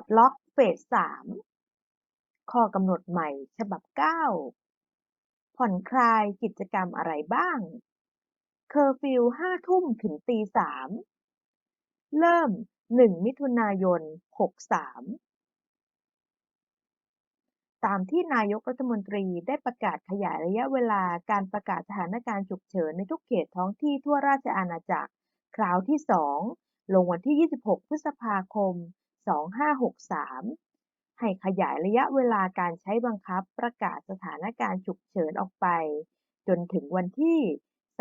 ดล็อกเฟสสามข้อกำหนดใหม่ฉบับเก้าผ่อนคลายกิจกรรมอะไรบ้าง เคอร์ฟิวห้าทุ่มถึงตีสามเริ่มหนึ่งมิถุนายนหกสามตามที่นายกรัฐมนตรีได้ประกาศขยายระยะเวลาการประกาศสถานการณ์ฉุกเฉินในทุกเขตท้องที่ทั่วราชอาณาจักร คราวที่ 2 ลงวันที่ 26 พฤษภาคม 2563 ให้ขยายระยะเวลาการใช้บังคับประกาศสถานการณ์ฉุกเฉินออกไป จนถึงวันที่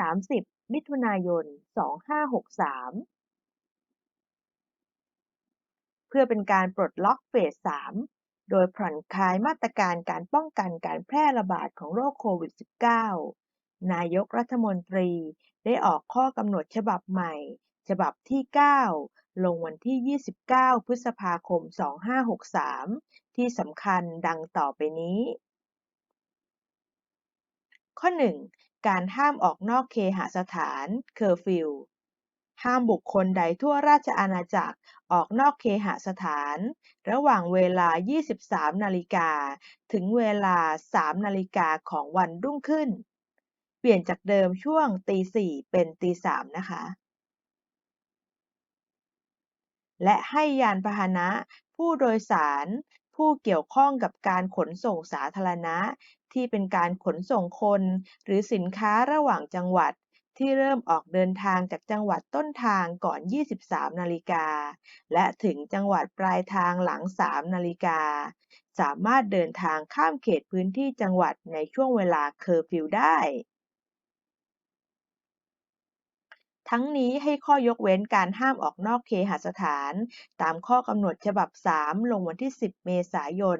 30 มิถุนายน 2563 เพื่อเป็นการปลดล็อกเฟส 3 โดยผ่อนคลายมาตรการการป้องกันการแพร่ระบาดของโรคโควิด -19 นายกรัฐมนตรีได้ออกข้อกำหนดฉบับใหม่ ฉบับที่ 9 ลงวันที่ 29 พฤษภาคม 2563 ที่สำคัญดังต่อไปนี้ ข้อ 1. การห้ามออกนอกเคหสถาน เคอร์ฟิว ห้ามบุคคลใดทั่วราชอาณาจักรออกนอกเคหสถาน ระหว่างเวลา 23 นาฬิกา ถึงเวลา 3 นาฬิกาของวันรุ่งขึ้น เปลี่ยนจากเดิมช่วงตี 4 เป็นตี 3 นะคะ และให้ยานพาหนะ ผู้โดยสาร ผู้เกี่ยวข้องกับการขนส่งสาธารณะ ที่เป็นการขนส่งคน หรือสินค้าระหว่างจังหวัดที่เริ่มออกเดินทางจากจังหวัดต้นทางก่อน 23 นาฬิกา และถึงจังหวัดปลายทางหลัง 3 นาฬิกา สามารถเดินทางข้ามเขตพื้นที่จังหวัดในช่วงเวลาเคอร์ฟิวได้ ทั้งนี้ให้ข้อยกเว้นการห้ามออกนอกเคหสถาน ตามข้อกำหนดฉบับ 3 ลงวันที่ 10 เมษายน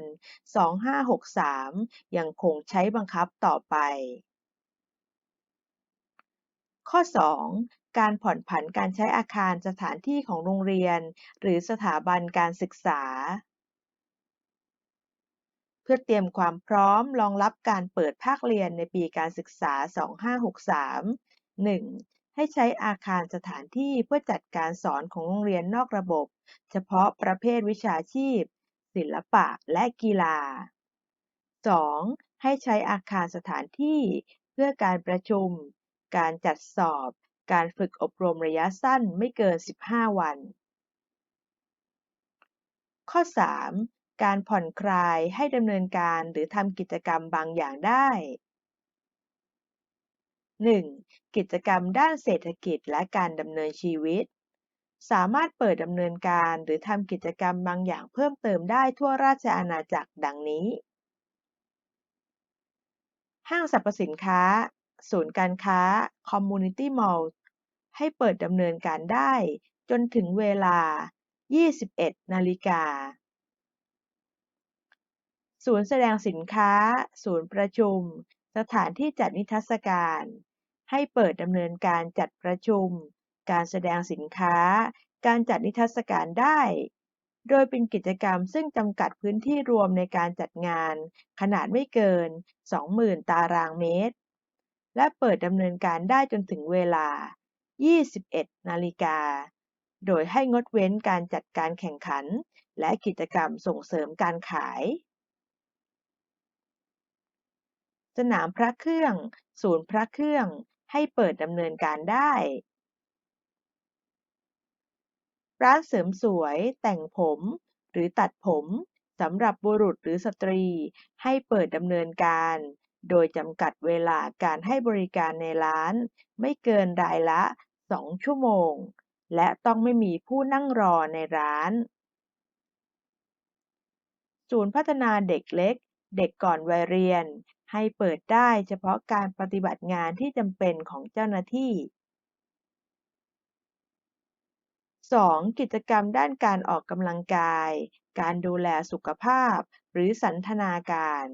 2563 ยังคงใช้บังคับต่อไป ข้อ 2. การผ่อนผันการใช้อาคารสถานที่ของโรงเรียน หรือสถาบันการศึกษาเพื่อเตรียมความพร้อมรองรับการเปิดภาคเรียนในปีการศึกษา 2563 1. ให้ใช้อาคารสถานที่เพื่อจัดการสอนของโรงเรียนนอกระบบ เฉพาะประเภทวิชาชีพ ศิลปะและกีฬา 2. ให้ใช้อาคารสถานที่เพื่อการประชุม การจัดสอบ การฝึกอบรมระยะสั้นไม่เกิน 15 วัน ข้อ 3. การผ่อนคลายให้ดำเนินการหรือทำกิจกรรมบางอย่างได้ 1. กิจกรรมด้านเศรษฐกิจและการดำเนินชีวิต สามารถเปิดดำเนินการหรือทำกิจกรรมบางอย่างเพิ่มเติมได้ทั่วราชอาณาจักรดังนี้ ห้างสรรพสินค้า ศูนย์การค้า คอมมูนิตี้มอลล์ให้เปิดดำเนินการได้ จนถึงเวลา 21 นาฬิกา ศูนย์แสดงสินค้า ศูนย์ประชุม สถานที่จัดนิทรรศการ ให้เปิดดำเนินการจัดประชุม การแสดงสินค้า การจัดนิทรรศการได้ โดยเป็นกิจกรรมซึ่งจำกัดพื้นที่รวมในการจัดงาน ขนาดไม่เกิน 20,000 ตารางเมตร และเปิดดำเนินการได้จนถึงเวลา 21 นาฬิกา โดยให้งดเว้นการจัดการแข่งขัน และกิจกรรมส่งเสริมการขาย สนามพระเครื่อง ศูนย์พระเครื่อง ให้เปิดดำเนินการได้ ร้านเสริมสวย แต่งผม หรือตัดผมสำหรับบุรุษหรือสตรี ให้เปิดดำเนินการ โดยจำกัดเวลาการให้บริการในร้าน ไม่เกินรายละ 2 ชั่วโมง และต้องไม่มีผู้นั่งรอในร้านศูนย์พัฒนาเด็กเล็ก เด็กก่อนวัยเรียน ให้เปิดได้เฉพาะการปฏิบัติงานที่จำเป็นของเจ้าหน้าที่ 2. กิจกรรมด้านการออกกำลังกาย การดูแลสุขภาพ หรือสันทนาการ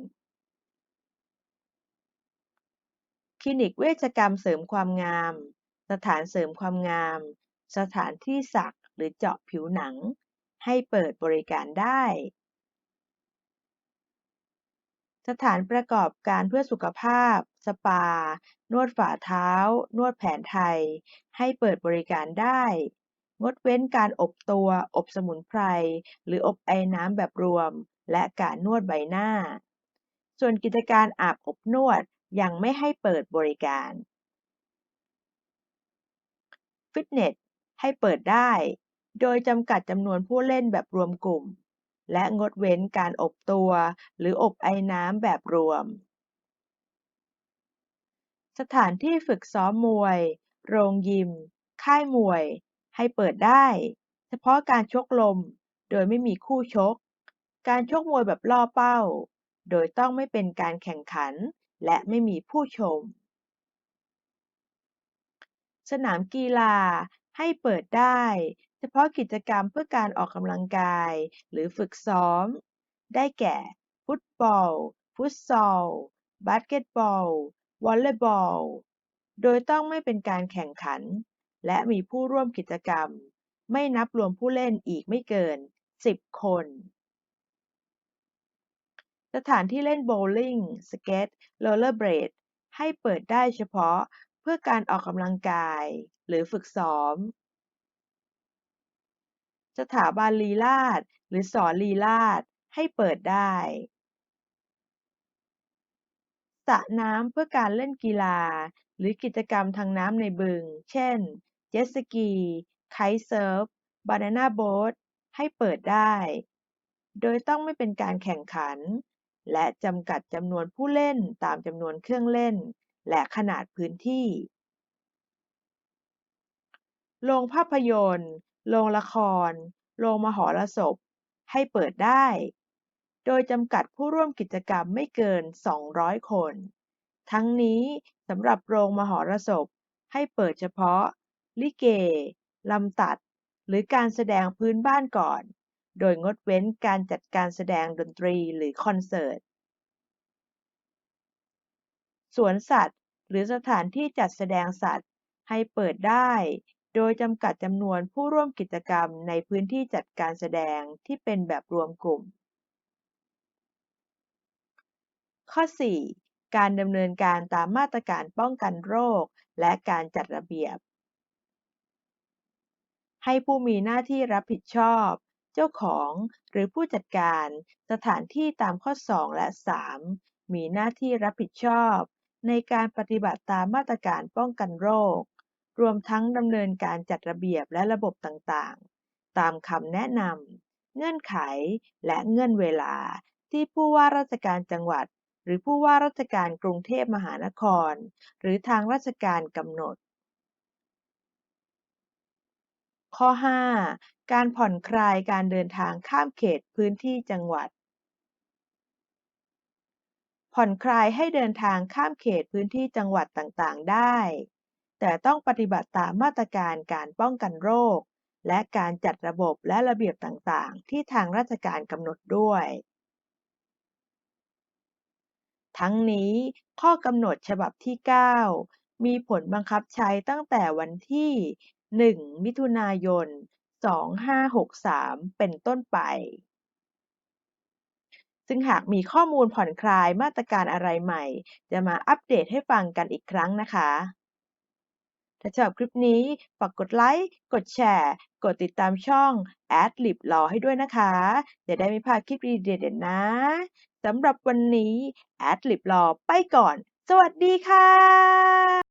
คลินิกเวชกรรมเสริมความงาม สถานเสริมความงาม สถานที่สักหรือเจาะผิวหนัง ให้เปิดบริการได้ สถานประกอบการเพื่อสุขภาพ สปา นวดฝ่าเท้า นวดแผนไทย ให้เปิดบริการได้ งดเว้นการอบตัว อบสมุนไพร หรืออบไอน้ำแบบรวม และการนวดใบหน้า ส่วนกิจการอาบอบนวดยังไม่ให้เปิดบริการ ฟิตเนสให้เปิดได้ โดยจำกัดจำนวนผู้เล่นแบบรวมกลุ่ม และงดเว้นการอบตัว หรืออบไอน้ำแบบรวม สถานที่ฝึกซ้อมมวย โรงยิม ค่ายมวย ให้เปิดได้ เฉพาะการชกลม โดยไม่มีคู่ชก การชกมวยแบบล่อเป้า โดยต้องไม่เป็นการแข่งขัน และไม่มีผู้ชม สนามกีฬาให้เปิดได้ เฉพาะกิจกรรมเพื่อการออกกำลังกาย หรือฝึกซ้อม ได้แก่ ฟุตบอล ฟุตซอล บาสเกตบอล วอลเลย์บอล โดยต้องไม่เป็นการแข่งขัน และมีผู้ร่วมกิจกรรม ไม่นับรวมผู้เล่นอีกไม่เกิน 10 คน สถานที่เล่นโบว์ลิ่ง สเก็ตโรลเลอร์เบลดให้เปิดได้เฉพาะเพื่อการออกกำลังกาย หรือฝึกซ้อม สถาบันลีลาศหรือสอนลีลาศให้เปิดได้สระน้ำเพื่อการเล่นกีฬา หรือกิจกรรมทางน้ำในบึง เช่น เจ็ตสกี ไคท์เซิร์ฟ บานาน่าโบ๊ท ให้เปิดได้ โดยต้องไม่เป็นการแข่งขัน และจำกัดจำนวนผู้เล่นตามจำนวนเครื่องเล่น และขนาดพื้นที่ โรงภาพยนตร์ โรงละคร โรงมหรสพ ให้เปิดได้ โดยจำกัดผู้ร่วมกิจกรรมไม่เกิน 200 คน ทั้งนี้สำหรับโรงมหรสพ ให้เปิดเฉพาะ ลิเก ลำตัด หรือการแสดงพื้นบ้านก่อน โดยงดเว้นการจัดการแสดงดนตรีหรือคอนเสิร์ต สวนสัตว์ หรือสถานที่จัดแสดงสัตว์ให้เปิดได้ โดยจำกัดจำนวนผู้ร่วมกิจกรรมในพื้นที่จัดการแสดงที่เป็นแบบรวมกลุ่ม ข้อ 4 การดำเนินการตามมาตรการป้องกันโรค และการจัดระเบียบ ให้ผู้มีหน้าที่รับผิดชอบ เจ้าของหรือผู้จัดการสถานที่ตามข้อ 2 และ 3 มีหน้าที่รับผิดชอบ ในการปฏิบัติตามมาตรการป้องกันโรค รวมทั้งดำเนินการจัดระเบียบและระบบต่างๆ ตามคำแนะนำ เงื่อนไข และเงื่อนเวลา ที่ผู้ว่าราชการจังหวัด หรือผู้ว่าราชการกรุงเทพมหานคร หรือทางราชการกำหนด ข้อ 5 การผ่อนคลายการเดินทางข้ามเขตพื้นที่จังหวัดผ่อนคลายให้เดินทางข้ามเขตพื้นที่จังหวัดต่างๆ ได้ แต่ต้องปฏิบัติตามมาตรการการป้องกันโรค และการจัดระบบและระเบียบต่างๆ ที่ทางราชการกำหนดด้วย ทั้งนี้ข้อกำหนดฉบับที่ 9 มีผลบังคับใช้ตั้งแต่วันที่ 1 มิถุนายน 2563 เป็นต้นไป ซึ่งหากมีข้อมูลผ่อนคลายมาตรการอะไรใหม่ จะมาอัปเดตให้ฟังกันอีกครั้งนะคะ ถ้าชอบคลิปนี้ฝากกดไลค์ กดแชร์ กดติดตามช่อง AdLib รอให้ด้วยนะคะ จะได้ไม่พลาดคลิปดีเด็ดๆนะสำหรับวันนี้ AdLib รอไปก่อน สวัสดีค่ะ